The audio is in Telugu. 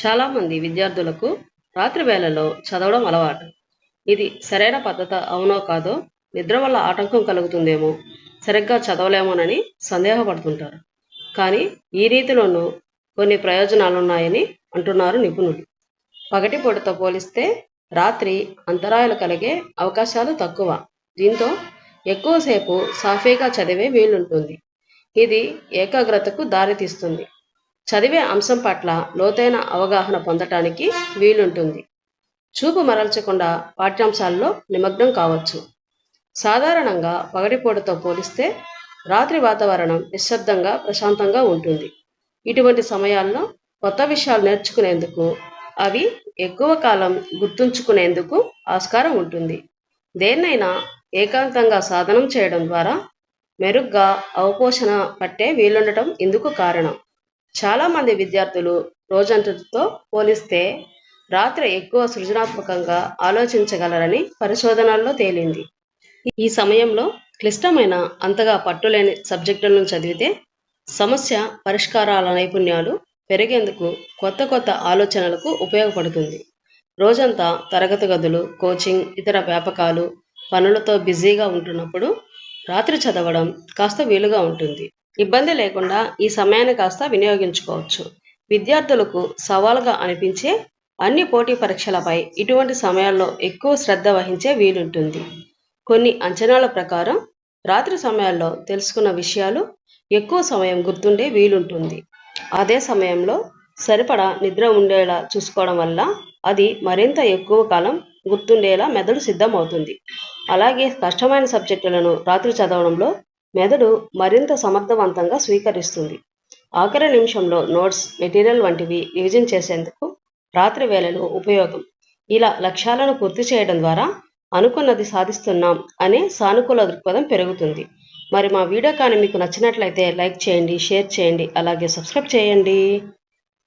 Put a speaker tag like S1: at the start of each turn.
S1: చాలామంది విద్యార్థులకు రాత్రి వేళలో చదవడం అలవాటు. ఇది సరైన పద్ధత అవునో కాదో నిద్ర వల్ల ఆటంకం కలుగుతుందేమో. సరిగ్గా చదవలేమోనని సందేహపడుతుంటారు. కానీ ఈ రీతిలోనూ కొన్ని ప్రయోజనాలున్నాయని అంటున్నారు నిపుణులు. పగటిపూటతో పోలిస్తే రాత్రి అంతరాయాలు కలిగే అవకాశాలు తక్కువ. దీంతో ఎక్కువసేపు సాఫీగా చదివే వీలుంటుంది. ఇది ఏకాగ్రతకు దారితీస్తుంది. చదివే అంశం పట్ల లోతైన అవగాహన పొందటానికి వీలుంటుంది. చూపు మరల్చకుండా పాఠ్యాంశాల్లో నిమగ్నం కావచ్చు. సాధారణంగా పగటిపూటతో పోలిస్తే రాత్రి వాతావరణం నిశ్శబ్దంగా ప్రశాంతంగా ఉంటుంది. ఇటువంటి సమయాల్లో కొత్త విషయాలు నేర్చుకునేందుకు అవి ఎక్కువ కాలం గుర్తుంచుకునేందుకు ఆస్కారం ఉంటుంది. దేన్నైనా ఏకాంతంగా సాధనం చేయడం ద్వారా మెరుగ్గా అవపోషణ పట్టే వీలుండటం ఇందుకు కారణం. చాలామంది విద్యార్థులు రోజంతటితో పోలిస్తే రాత్రి ఎక్కువ సృజనాత్మకంగా ఆలోచించగలరని పరిశోధనల్లో తేలింది. ఈ సమయంలో క్లిష్టమైన అంతగా పట్టులేని సబ్జెక్టులను చదివితే సమస్య పరిష్కారాల నైపుణ్యాలు పెరిగేందుకు కొత్త కొత్త ఆలోచనలకు ఉపయోగపడుతుంది. రోజంతా తరగతి గదులు కోచింగ్ ఇతర వ్యాపకాలు పనులతో బిజీగా ఉంటున్నప్పుడు రాత్రి చదవడం కాస్త వీలుగా ఉంటుంది. ఇబ్బంది లేకుండా ఈ సమయాన్ని కాస్త వినియోగించుకోవచ్చు. విద్యార్థులకు సవాలుగా అనిపించే అన్ని పోటీ పరీక్షలపై ఇటువంటి సమయాల్లో ఎక్కువ శ్రద్ధ వహించే వీలుంటుంది. కొన్ని అంచనాల ప్రకారం రాత్రి సమయాల్లో తెలుసుకున్న విషయాలు ఎక్కువ సమయం గుర్తుండే వీలుంటుంది. అదే సమయంలో సరిపడా నిద్ర ఉండేలా చూసుకోవడం వల్ల అది మరింత ఎక్కువ కాలం గుర్తుండేలా మెదడు సిద్ధమవుతుంది. అలాగే కష్టమైన సబ్జెక్టులను రాత్రి చదవడంలో మెదడు మరింత సమర్థవంతంగా స్వీకరిస్తుంది. ఆఖరి నిమిషంలో నోట్స్ మెటీరియల్ వంటివి రివిజన్ చేసేందుకు రాత్రి వేళలో ఉపయోగం. ఇలా లక్ష్యాలను పూర్తి చేయడం ద్వారా అనుకున్నది సాధిస్తున్నాం అనే సానుకూల దృక్పథం పెరుగుతుంది. మరి మా వీడియో కానీ మీకు నచ్చినట్లయితే లైక్ చేయండి షేర్ చేయండి అలాగే సబ్స్క్రైబ్ చేయండి.